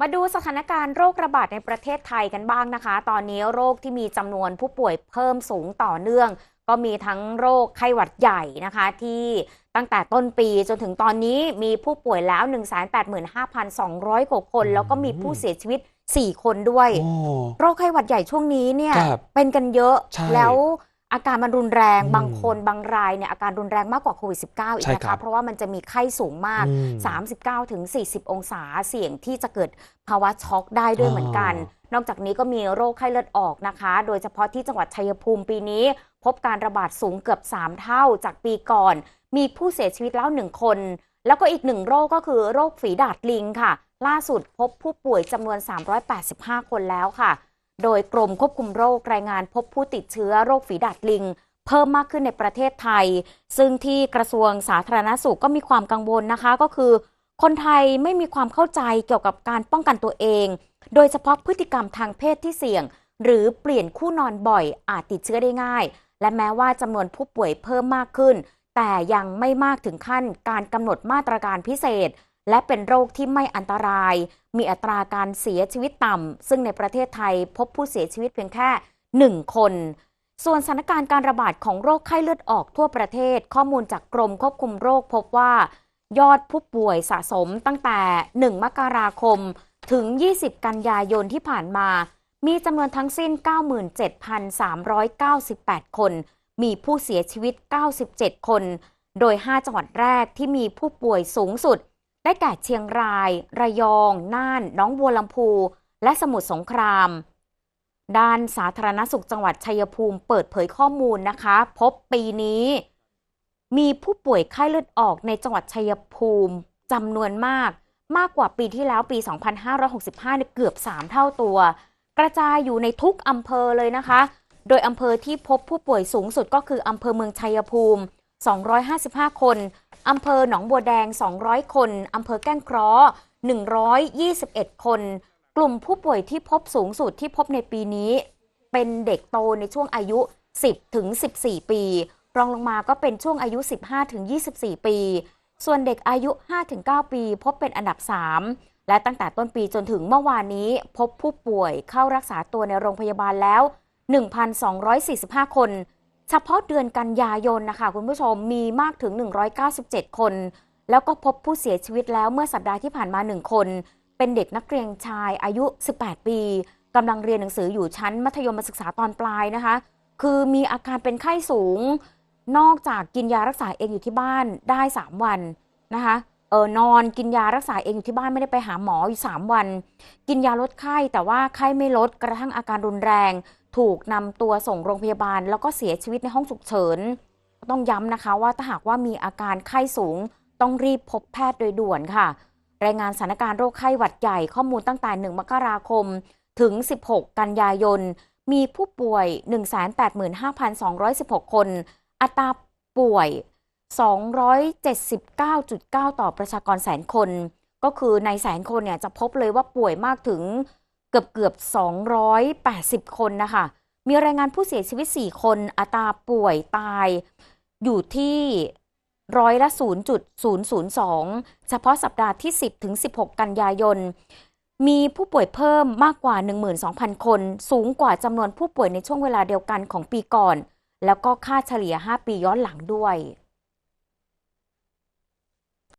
มาดูสถานการณ์โรคระบาดในประเทศไทยกันบ้างนะคะ ตอนนี้โรคที่มีจำนวนผู้ป่วยเพิ่มสูงต่อเนื่อง ก็มีทั้งโรคไข้หวัดใหญ่นะคะ ที่ตั้งแต่ต้นปีจนถึงตอนนี้มีผู้ป่วยแล้ว 185,200 กว่าคน แล้วก็มีผู้เสียชีวิต 4 คนด้วยโอ้โรคไข้หวัดใหญ่ช่วงนี้เนี่ยครับเป็นกันเยอะใช่แล้ว อาการมันรุนแรงอืมบางคนบางรายเนี่ยอาการรุนแรงมากกว่าโควิด -19 อีกใช่นะครัคะบเพราะว่ามันจะมีไข้สูงมากอืม39ถึง40องศาเสี่ยงที่จะเกิดภาวะช็อกได้ด้วยอ๋อเหมือนกัน นอกจากนี้ก็มีโรคไข้เลือดออกนะคะ โดยเฉพาะที่จังหวัดชัยภูมิปีนี้ พบการระบาดสูงเกือบ 3 เท่าจากปีก่อน มีผู้เสียชีวิตแล้ว1คน แล้วก็อีกหนึ่งโรคก็คือโรคฝีดาดลิงค่ะ ล่าสุดพบผู้ป่วยจำนวน 385 คนแล้วค่ะ โดยกรมควบคุมโรครายงานพบผู้ติดเชื้อโรคฝีดาดลิง เพิ่มมากขึ้นในประเทศไทย ซึ่งที่กระทรวงสาธารณสุขก็มีความกังวลนะคะก็คือ คนไทยไม่มีความเข้าใจเกี่ยวกับการป้องกันตัวเอง โดยเฉพาะพฤติกรรมทางเพศที่เสี่ยง หรือเปลี่ยนคู่นอนบ่อยอาจติดเชื้อได้ง่าย และแม้ว่าจำนวนผู้ป่วยเพิ่มมากขึ้น แต่ยังไม่มากถึงขั้นการกำหนดมาตรการพิเศษ และเป็นโรคที่ไม่อันตราย มีอัตราการเสียชีวิตต่ำ ซึ่งในประเทศไทยพบผู้เสียชีวิตเพียงแค่ 1 คน ส่วนสถานการณ์การระบาดของโรคไข้เลือดออกทั่วประเทศ ข้อมูลจากกรมควบคุมโรคพบว่า ยอดผู้ป่วยสะสมตั้งแต่ 1 มกราคม ถึง 20 กันยายนที่ผ่านมา มีจำนวนทั้งสิ้น 97,398 คน มีผู้เสียชีวิต 97 คน โดย 5 จังหวัดแรกที่มีผู้ป่วยสูงสุด ได้แก่เชียงราย ระยอง น่าน น้องบัวลำพู และสมุทรสงคราม ด้านสาธารณสุขจังหวัดชัยภูมิเปิดเผยข้อมูลนะคะ พบปีนี้ มีผู้ป่วยไข้เลือดออกในจังหวัดชัยภูมิจำนวนมาก มากกว่าปีที่แล้วปี 2565เนี่ยเกือบ 3 เท่าตัว กระจายอยู่ในทุกอำเภอเลยนะคะ โดยอำเภอที่พบผู้ป่วยสูงสุดก็คืออำเภอเมืองชัยภูมิ 255 คน อำเภอหนองบัวแดง 200 คนอำเภอแก้งเคราะห์121 คน กลุ่มผู้ป่วยที่พบสูงสุดที่พบในปีนี้ เป็นเด็กโตในช่วงอายุ 10 ถึง 14 ปี รองลงมาก็เป็นช่วงอายุ 15 ถึง 24 ปี ส่วนเด็กอายุ 5 ถึง 9 ปี พบเป็นอันดับ 3 และตั้งแต่ต้นปีจนถึงเมื่อวานนี้ พบผู้ป่วยเข้ารักษาตัวในโรงพยาบาลแล้ว 1,245 คน เฉพาะเดือนกันยายนนะคะคุณผู้ชมมีมากถึง 197 คน แล้วก็พบผู้เสียชีวิตแล้วเมื่อสัปดาห์ที่ผ่านมา 1 คน เป็นเด็กนักเรียนชายอายุ 18 ปีกำลังเรียนหนังสืออยู่ชั้นมัธยมศึกษาตอนปลายนะคะ คือมีอาการเป็นไข้สูง นอกจากกินยารักษาเองอยู่ที่บ้านได้ 3 วันนะคะ ออนอนกินยารักษาเองอยู่ที่บ้านไม่ได้ไปหาหมออยู่3วัน กินยาลดไข้แต่ว่าไข้ไม่ลดกระทั่งอาการรุนแรง ถูกนำตัวส่งโรงพยาบาล แล้วก็เสียชีวิตในห้องฉุกเฉิน ต้องย้ำนะคะว่าถ้าหากว่ามีอาการไข้สูง ต้องรีบพบแพทย์โดยด่วนค่ะ รายงานสถานการณ์โรคไข้หวัดใหญ่ข้อมูลตั้งแต่ 1 มกราคม ถึง 16 กันยายน มีผู้ป่วย 185,216 คน อัตราป่วย 279.9 ต่อประชากรแสนคน ก็คือในแสนคนเนี่ยจะพบเลยว่าป่วยมากถึงเกือบเกือบ 280 คนนะคะ มีรายงานผู้เสียชีวิต 4 คน อัตราป่วยตายอยู่ที่ร้อยละ 0.002 เฉพาะสัปดาห์ที่ 10 ถึง 16 กันยายน มีผู้ป่วยเพิ่มมากกว่า 12,000 คน สูงกว่าจำนวนผู้ป่วยในช่วงเวลาเดียวกันของปีก่อน แล้วก็ค่าเฉลี่ย 5 ปีย้อนหลังด้วย